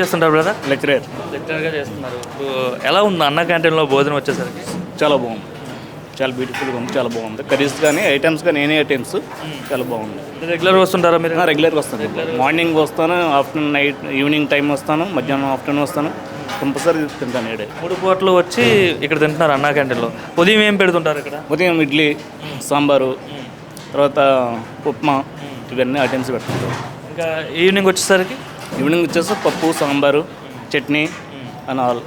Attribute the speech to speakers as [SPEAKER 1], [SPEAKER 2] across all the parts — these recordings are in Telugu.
[SPEAKER 1] చేస్తుంటారు బ్రదర్
[SPEAKER 2] లెక్చరర్.
[SPEAKER 1] లెక్చరర్గా చేస్తున్నారు. ఇప్పుడు ఎలా ఉంది? అన్న క్యాంటీన్లో భోజనం వచ్చేసరికి?
[SPEAKER 2] చాలా బాగుంది. చాలా బ్యూటిఫుల్గా ఉంది చాలా బాగుంది. కర్రీస్ కానీ ఐటమ్స్ కానీ ఎనీ ఐటమ్స్ చాలా బాగుంది.
[SPEAKER 1] రెగ్యులర్గా వస్తుంటారా మీరు?
[SPEAKER 2] రెగ్యులర్గా వస్తాను. మార్నింగ్ వస్తాను ఆఫ్టర్నూన్ నైట్ ఈవినింగ్ టైం వస్తాను మధ్యాహ్నం ఆఫ్టర్నూన్ వస్తాను. కంపల్సరీ తింటాను ఏడే
[SPEAKER 1] మూడు పూటలు వచ్చి ఇక్కడ తింటున్నారు అన్నా క్యాంటీన్లో. ఉదయం ఏం పెడుతుంటారు ఇక్కడ?
[SPEAKER 2] ఉదయం ఇడ్లీ సాంబారు తర్వాత ఉప్మా ఇవన్నీ ఐటమ్స్ పెట్టుకుంటాం
[SPEAKER 1] ఇంకా ఈవినింగ్ వచ్చేసరికి?
[SPEAKER 2] ఈవినింగ్ వచ్చేసి పప్పు సాంబారు చట్నీ అని ఆల్.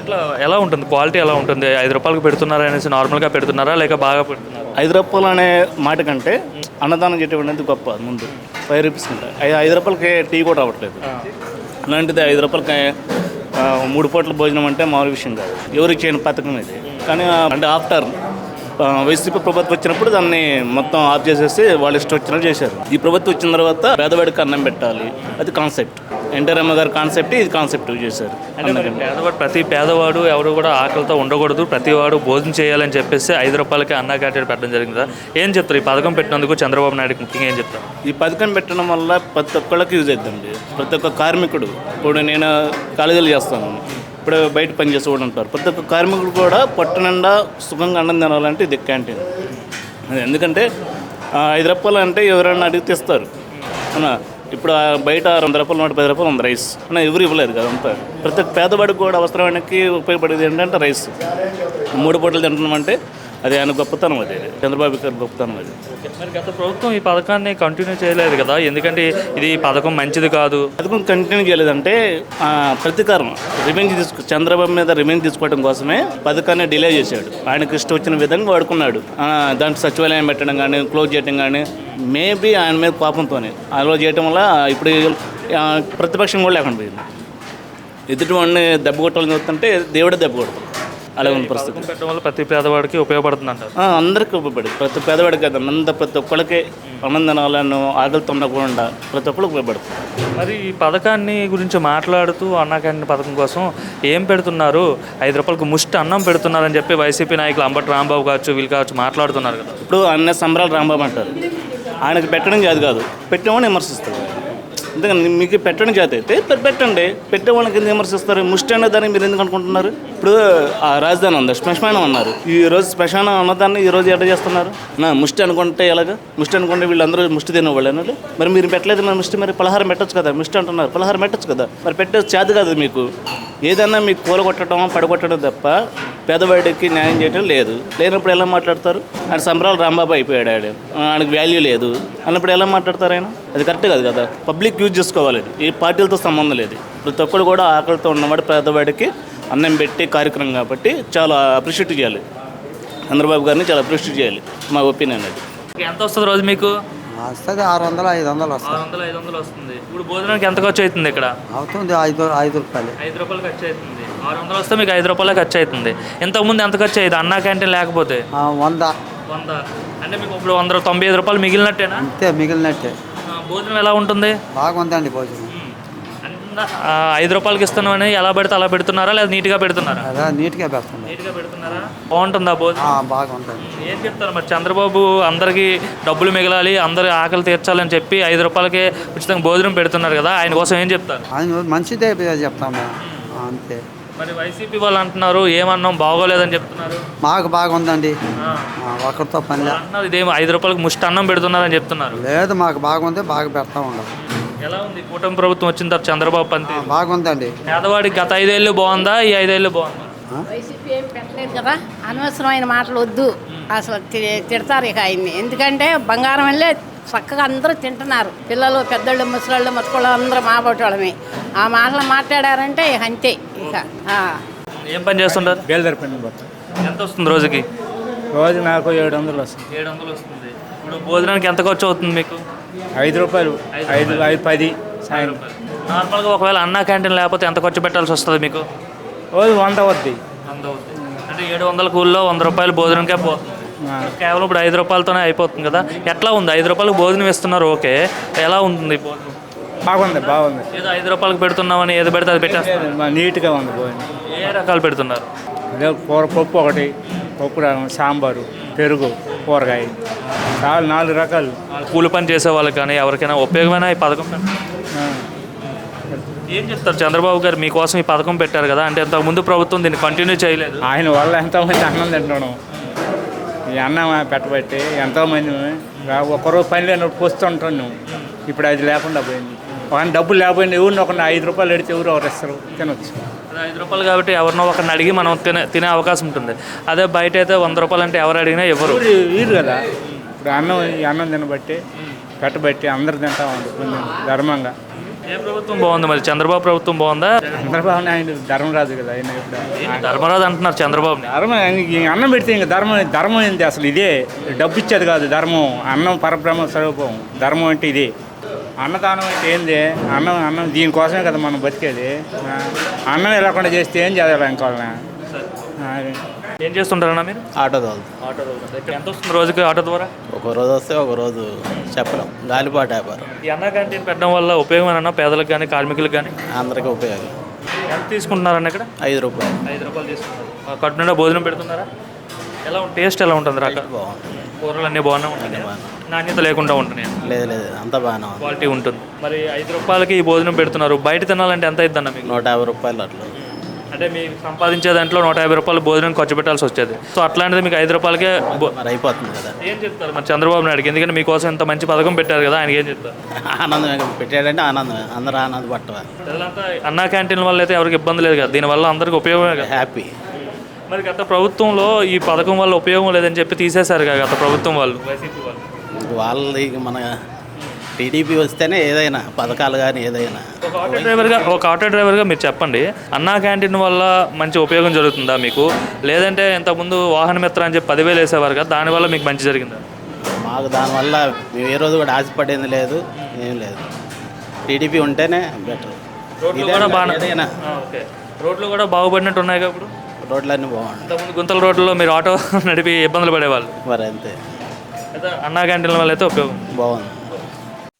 [SPEAKER 1] ఎట్లా ఎలా ఉంటుంది? క్వాలిటీ ఎలా ఉంటుంది? ఐదు రూపాయలకు పెడుతున్నారా అనేసి నార్మల్గా పెడుతున్నారా? లేక బాగా పెడుతున్నారా?
[SPEAKER 2] ఐదు రూపాయలు అనే మాట కంటే అన్నదానం చేయటం గొప్ప ముందు. ఫైవ్ రూపీస్ ఉంటాయి ఐదు రూపాయలకి టీ కూడా రావట్లేదు. అలాంటిది ఐదు రూపాయలకి మూడు పూట్ల భోజనం అంటే మామూలు విషయం కాదు. ఎవరికి చేయని పథకం ఇది. కానీ అంటే ఆఫ్టర్ వైసీపీ ప్రభుత్వం వచ్చినప్పుడు దాన్ని మొత్తం ఆఫ్ చేసేసి వాళ్ళు ఇష్టం వచ్చినట్టు చేశారు. ఈ ప్రభుత్వం వచ్చిన తర్వాత పేదవాడికి అన్నం పెట్టాలి. అది కాన్సెప్ట్ ఎన్టీఆర్ అమ్మ గారి కాన్సెప్ట్ ఇది కాన్సెప్ట్ చేశారు.
[SPEAKER 1] పేదవాడు ప్రతి పేదవాడు ఎవరు కూడా ఆకలితో ఉండకూడదు. ప్రతి వాడు భోజనం చేయాలని చెప్పేసి ఐదు రూపాయలకి అన్నా క్యాంటీన్ పెట్టడం జరిగింది కదా. ఏం చెప్తారు? ఈ పథకం పెట్టినందుకు చంద్రబాబు నాయుడుకి ముఖ్యంగా ఏం చెప్తారు?
[SPEAKER 2] ఈ పథకం పెట్టడం వల్ల ప్రతి ఒక్కళ్ళకి యూజ్ అవుతుంది ప్రతి ఒక్క కార్మికుడు. ఇప్పుడు నేను కాలేజీలు చేస్తాను. ఇప్పుడు బయట పని చేసి ఉంటారు. ప్రతి ఒక్క కార్మికుడు కూడా పొట్ట నిండా సుఖంగా అన్నం తినాలంటే ఇది క్యాంటీన్. అది ఎందుకంటే ఐదు రూపాయలు అంటే ఎవరైనా అడిగితే ఇస్తారు ఇప్పుడు ఆ బయట వంద రూపాయలు నూట పది రూపాయలు ఉంది రైస్. అన్న ఎవరు ఇవ్వలేరు కదా అంతా. ప్రతి ఒక్క పేదవాడికి కూడా అవసరానికి ఉపయోగపడేది ఏంటంటే రైస్. మూడు పూటలు తింటున్నామంటే అది ఆయన గొప్పతనం అది. చంద్రబాబు గారి గొప్పతనం అది.
[SPEAKER 1] మరి గత ప్రభుత్వం ఈ పథకాన్ని కంటిన్యూ చేయలేదు కదా? ఎందుకంటే ఇది ఈ పథకం మంచిది కాదు.
[SPEAKER 2] పథకం కంటిన్యూ చేయలేదంటే ఆ, ప్రతీకారం రివెంజ్ తీసుకు చంద్రబాబు మీద రివెంజ్ తీసుకోవడం కోసమే పథకాన్ని డిలే చేశాడు. ఆయనకు ఇష్టం వచ్చిన విధంగా వాడుకున్నాడు. ఆ, దాంట్లో సచివాలయం పెట్టడం కానీ క్లోజ్ చేయడం కానీ మేబీ ఆయన మీద కోపంతోనే. అలా చేయడం వల్ల ఇప్పుడు ఆ, ప్రతిపక్షం కూడా లేకుండా పోయింది. ఎదుటి వాడిని దెబ్బ కొట్టాలని చూస్తుంటే దేవుడే దెబ్బ కొడతాడు. అలా ఉంది పరిస్థితి.
[SPEAKER 1] పథకం పెట్టడం వల్ల ప్రతి పేదవాడికి ఉపయోగపడుతుంది అంటారు
[SPEAKER 2] అందరికీ ఉపయోగపడేది ప్రతి పేదవాడికి కదా అంత ప్రతి ఒక్కళ్ళకి ఆనందనాలను ఆకలితో ఉండకుండా ప్రతి ఒక్కరికి ఉపయోగపడుతుంది.
[SPEAKER 1] మరి ఈ పథకాన్ని గురించి మాట్లాడుతూ అన్నా క్యాంటీన్ పథకం కోసం ఏం పెడుతున్నారు? ఐదు రూపాయలకు ముష్టి అన్నం పెడుతున్నారని చెప్పి వైసీపీ నాయకులు అంబటి రాంబాబు కావచ్చు వీళ్ళు కావచ్చు మాట్లాడుతున్నారు కదా.
[SPEAKER 2] ఇప్పుడు అన్న సంబరాలు రాంబాబు అంటారు. ఆయనకు పెట్టడం చేతి కాదు పెట్టేవాడిని విమర్శిస్తారు. ఎందుకంటే మీకు పెట్టడం చేతి అయితే పెట్టండి. పెట్టే వాళ్ళకి ఎందుకు విమర్శిస్తారు ముష్టి అనే దాన్ని మీరు ఎందుకు అనుకుంటున్నారు? ఇప్పుడు ఆ రాజధాని ఉంది శ్మశానం అన్నారు. ఈ రోజు శ్మశానం అన్నదాన్ని ఈ రోజు ఎట్లా చేస్తున్నారు? నా ముష్టి అనుకుంటే ఎలాగా? ముష్టి అనుకుంటే వీళ్ళందరూ ముష్టి తినేవాళ్ళు అన్నారు మరి మీరు పెట్టలేదు మరి ముష్టి మరి పలహారం పెట్టొచ్చు కదా? ముష్టి అంటున్నారు. పలహారం పెట్టొచ్చు కదా? మరి పెట్టే చేతి కాదు మీకు. ఏదన్నా మీకు కూలగొట్టడం పడగొట్టడం తప్ప పేదవాడికి న్యాయం చేయడం లేదు. లేనప్పుడు ఎలా మాట్లాడతారు? ఆయన సంబరాలు రాంబాబు అయిపోయాడు ఆడు. ఆయనకు వాల్యూ లేదు. అన్నప్పుడు ఎలా మాట్లాడతారు ఆయన? అది కరెక్ట్ కాదు కదా. పబ్లిక్ యూజ్ చేసుకోవాలి. ఏ పార్టీలతో సంబంధం లేదు. ప్రతి ఒక్కరు కూడా ఆకలితో ఉన్నవాడు పేదవాడికి అన్నం పెట్టి కార్యక్రమం కాబట్టి చాలా అప్రిషియేట్ చేయాలి. చంద్రబాబు గారిని చాలా అప్రిషియేట్ చేయాలి. మా ఒపీనియన్ అది.
[SPEAKER 1] ఎంత వస్తుంది రోజు మీకు?
[SPEAKER 3] వస్తుంది ఆరు వందలు ఐదు వందలు వస్తుంది.
[SPEAKER 1] ఆరు వందలు ఐదు వందలు వస్తుంది. ఇప్పుడు భోజనానికి ఎంత ఖర్చు అవుతుంది ఇక్కడ?
[SPEAKER 3] అవుతుంది ఐదు ఐదు రూపాయలు.
[SPEAKER 1] ఐదు రూపాయలు ఖర్చు అవుతుంది. ఆరు వందలు వస్తే మీకు ఐదు రూపాయలే ఖర్చు అవుతుంది ఇంతకుముందు ఎంత ఖర్చు అయ్యేది అన్నా క్యాంటీన్ లేకపోతే?
[SPEAKER 3] ఆ, వంద.
[SPEAKER 1] వంద. అంటే మీకు ఇప్పుడు వంద తొంభై ఐదు రూపాయలు మిగిలినట్టేనా?
[SPEAKER 3] అంతే మిగిలినట్టే.
[SPEAKER 1] ఆ, భోజనం ఎలా ఉంటుంది?
[SPEAKER 3] బాగుందండి భోజనం.
[SPEAKER 1] ఆ, ఐదు రూపాయలకి ఇస్తున్నామని ఎలా పెడితే అలా పెడుతున్నారా? లేదా నీట్గా పెడుతున్నారా?
[SPEAKER 3] అదే నీట్గా పెడుతుంది
[SPEAKER 1] నీట్గా పెడుతున్నారా? బాగుంటుందా భోజనం?
[SPEAKER 3] ఆ, బాగుంటుంది.
[SPEAKER 1] ఏం చెప్తారు మరి? చంద్రబాబు అందరికి డబ్బులు మిగలాలి అందరి ఆకలి తీర్చాలని చెప్పి ఐదు రూపాయలకే ఉచితంగా భోజనం పెడుతున్నారు కదా. ఆయన కోసం ఏం చెప్తారు?
[SPEAKER 3] ఆయన మంచిదే చెప్తాం మేము. ఆ, అంతే.
[SPEAKER 1] మరి వైసీపీ వాళ్ళు అంటున్నారు ఏమన్నాం బాగోలేదని చెప్తున్నారు.
[SPEAKER 3] మాకు బాగుందండి.
[SPEAKER 1] ఆ,
[SPEAKER 3] ఆ, ఒకరితో పని లే-
[SPEAKER 1] అంటున్నారు ఇదేం ఐదు రూపాయలకు ముష్టి అన్నం పెడుతున్నారని చెప్తున్నారు.
[SPEAKER 3] లేదు మాకు బాగుంది బాగా పెడతా ఉండదు
[SPEAKER 1] ఎలా ఉంది? కూటమి ప్రభుత్వం వచ్చిన తర్వాత చంద్రబాబు పంతి
[SPEAKER 3] బాగుందండి.
[SPEAKER 1] పేదవాడికి గత ఐదేళ్ళు బాగుందా ఈ ఐదేళ్ళు బాగుందా?
[SPEAKER 4] వైసీపీ ఏం పెట్టలేదు కదా అనవసరమైన మాటలు వద్దు. అసలు తి- తిడతారు ఇక ఆయన్ని. ఎందుకంటే బంగారం వెళ్ళే చక్కగా అందరూ తింటున్నారు. పిల్లలు పెద్దోళ్ళు ముసలాళ్ళు మతుకోళ్ళు అందరూ మాబోటోళ్ళమే ఆ మాటలు మాట్లాడారంటే అంతే ఇక. ఆ.
[SPEAKER 1] ఏం పని చేస్తుంటారు?
[SPEAKER 2] బేల్దారి పని
[SPEAKER 1] ఎంత వస్తుంది రోజుకి?
[SPEAKER 2] రోజు నాకు ఏడు వందలు వస్తుంది.
[SPEAKER 1] ఏడు వందలు వస్తుంది. ఇప్పుడు భోజనానికి ఎంత ఖర్చు అవుతుంది మీకు?
[SPEAKER 2] ఐదు రూపాయలు. ఐదు ఐదు పది. సాయంత్రం
[SPEAKER 1] నార్మల్గా ఒకవేళ అన్నా క్యాంటీన్ లేకపోతే ఎంత ఖర్చు పెట్టాల్సి వస్తుంది మీకు?
[SPEAKER 2] రోజు వంద వద్ది
[SPEAKER 1] వంద అవుతుంది అంటే ఏడు వందల కూల్లో వంద రూపాయలు భోజనంకే పోతుంది కేవలం ఇప్పుడు ఐదు రూపాయలతోనే అయిపోతుంది కదా. ఎట్లా ఉంది? ఐదు రూపాయలకు భోజనం ఇస్తున్నారు ఓకే. ఎలా ఉంటుంది భోజనం?
[SPEAKER 2] బాగుంది బాగుంది.
[SPEAKER 1] ఏదో ఐదు రూపాయలకు పెడుతున్నామని ఏది పెడితే అది పెట్టేస్తారు.
[SPEAKER 2] నీట్గా ఉంది భోజనం.
[SPEAKER 1] ఏ రకాలు పెడుతున్నారు?
[SPEAKER 2] కూర పప్పు ఒకటి పప్పు సాంబారు పెరుగు కూరగాయ. చాలా నాలుగు రకాలు.
[SPEAKER 1] కూలి పని చేసే వాళ్ళకి కానీ ఎవరికైనా ఉపయోగమైన ఈ పథకం. ఏం చెప్తారు చంద్రబాబు గారు మీకోసం ఈ పథకం పెట్టారు కదా అంటే ఇంతకు ముందు ప్రభుత్వం దీన్ని కంటిన్యూ చేయలేదు.
[SPEAKER 5] ఆయన వల్ల ఎంతోమంది అన్నం తింటున్నాం. ఈ అన్నం పెట్టబట్టి ఎంతోమంది ఒక్కరోజు పని లేనప్పుడు పోస్తుంటున్నాం ఇప్పుడు అది లేకుండా పోయింది. ఒక డబ్బులు లేకపోయింది ఎవరిని ఒక ఐదు రూపాయలు ఎడితే ఎవరు ఎవరు ఇస్తారు? తినొచ్చు.
[SPEAKER 1] అది ఐదు రూపాయలు కాబట్టి ఎవరినో ఒకరిని అడిగి మనం తినే తినే అవకాశం ఉంటుంది. అదే బయట అయితే వంద రూపాయలు అంటే ఎవరు అడిగినా ఎవరు.
[SPEAKER 5] వీరు కదా. ఇప్పుడు అన్నం ఈ అన్నం తినబట్టి పెట్టబట్టి అందరు తింటా కొంచెం ధర్మంగా.
[SPEAKER 1] ఏ ప్రభుత్వం బాగుంది మరి? చంద్రబాబు ప్రభుత్వం బాగుందా?
[SPEAKER 5] చంద్రబాబు నాయుడు ధర్మరాజు కదా ఆయన ఇప్పుడు.
[SPEAKER 1] ధర్మరాజు అంటున్నారు చంద్రబాబుని?
[SPEAKER 5] ధర్మం ఆయనకి అన్నం పెడితే ఇంకా ధర్మం ధర్మం ఏంటి అసలు ఇదే? డబ్బు ఇచ్చేది కాదు ధర్మం. అన్నం పరబ్రహ్మ స్వరూపం. ధర్మం అంటే ఇదే. అన్నదానం అంటే ఏంది? అన్నం అన్నం దీనికోసమే కదా మనం బతికేది. అన్నం లేకుండా చేస్తే ఏం చేయాలి ఇంకోళ్ళని
[SPEAKER 1] ఏం చేస్తుంటారన్నా మీరు?
[SPEAKER 6] ఆటో తోలుతాం.
[SPEAKER 1] ఆటో ఇక్కడ ఎంత వస్తుంది రోజుకి ఆటో ద్వారా?
[SPEAKER 6] ఒక రోజు వస్తే ఒక రోజు చెప్పలేం. గాలిపాట వ్యాపారం
[SPEAKER 1] ఈ అన్న క్యాంటీన్ పెట్టడం వల్ల ఉపయోగం ఏమన్నా? పేదలకు కానీ కార్మికులకు కానీ
[SPEAKER 6] అందరికీ ఉపయోగం.
[SPEAKER 1] ఎంత తీసుకుంటున్నారన్న ఇక్కడ?
[SPEAKER 6] ఐదు రూపాయలు.
[SPEAKER 1] ఐదు రూపాయలు తీసుకుంటారు కడుపు నిండా భోజనం పెడుతున్నారా? ఎలా ఉంటుంది టేస్ట్ ఎలా ఉంటుంది రాక
[SPEAKER 6] బాగుంది
[SPEAKER 1] కూరలు అన్నీ బాగానే ఉంటాయి నాణ్యత లేకుండా ఉంటున్నాయి?
[SPEAKER 6] లేదు లేదు. అంతా బాగానే
[SPEAKER 1] క్వాలిటీ ఉంటుంది. మరి ఐదు రూపాయలకి ఈ భోజనం పెడుతున్నారు. బయట తినాలంటే ఎంత అవుతుందన్న మీకు?
[SPEAKER 6] నూట యాభై రూపాయలు అట్లా.
[SPEAKER 1] అంటే మీరు సంపాదించే దాంట్లో నూట యాభై రూపాయలు భోజనం ఖర్చు పెట్టాల్సి వచ్చేది. సో అట్లాంటిది మీకు ఐదు రూపాయలకే
[SPEAKER 6] మరి అయిపోతుంది కదా.
[SPEAKER 1] ఏం చెప్తారు? మరి చంద్రబాబు నాయుడుకి ఎందుకంటే మీకోసం ఇంత మంచి పథకం పెట్టారు కదా ఆయనకి ఏం చెప్తారు?
[SPEAKER 6] ఆనందమే కదా. పెట్టాడంటే ఆనందమే. అందరూ ఆనంద పట్టవా?
[SPEAKER 1] ప్రజలంతా అన్నా క్యాంటీన్ వల్ల అయితే ఎవరికి ఇబ్బంది లేదు కదా. దీనివల్ల అందరికి ఉపయోగమే కదా.
[SPEAKER 6] హ్యాపీ
[SPEAKER 1] మరి గత ప్రభుత్వంలో ఈ పథకం వల్ల ఉపయోగం లేదని చెప్పి తీసేశారు కదా గత ప్రభుత్వం వాళ్ళు వైసీపీ వాళ్ళు.
[SPEAKER 6] వాళ్ళది మన టీడీపీ వస్తేనే ఏదైనా పథకాలు కానీ ఏదైనా.
[SPEAKER 1] ఒక ఆటో డ్రైవర్గా ఒక ఆటో డ్రైవర్గా మీరు చెప్పండి. అన్నా క్యాంటీన్ వల్ల మంచి ఉపయోగం జరుగుతుందా మీకు? లేదంటే ఇంతకుముందు వాహన మిత్ర అని చెప్పి పదివేలు వేసేవారు కదా దానివల్ల మీకు మంచి జరిగిందా?
[SPEAKER 6] మాకు దానివల్ల మేము ఏ రోజు కూడా ఆశపడేది లేదు ఏం లేదు. టీడీపీ ఉంటేనే బెటర్.
[SPEAKER 1] రోడ్లు కూడా బాగా
[SPEAKER 6] ఏదైనా.
[SPEAKER 1] ఓకే. రోడ్లు కూడా బాగుపడినట్టు ఉన్నాయి కదా ఇప్పుడు?
[SPEAKER 6] రోడ్లన్నీ బాగుంటాయి
[SPEAKER 1] ఇంతకుముందు గుంతల రోడ్లలో మీరు ఆటో నడిపి ఇబ్బందులు పడేవాళ్ళు.
[SPEAKER 6] మరి అంతే.
[SPEAKER 1] అయితే అన్నా క్యాంటీన్ల వల్ల అయితే ఉపయోగం.
[SPEAKER 6] బాగుంది.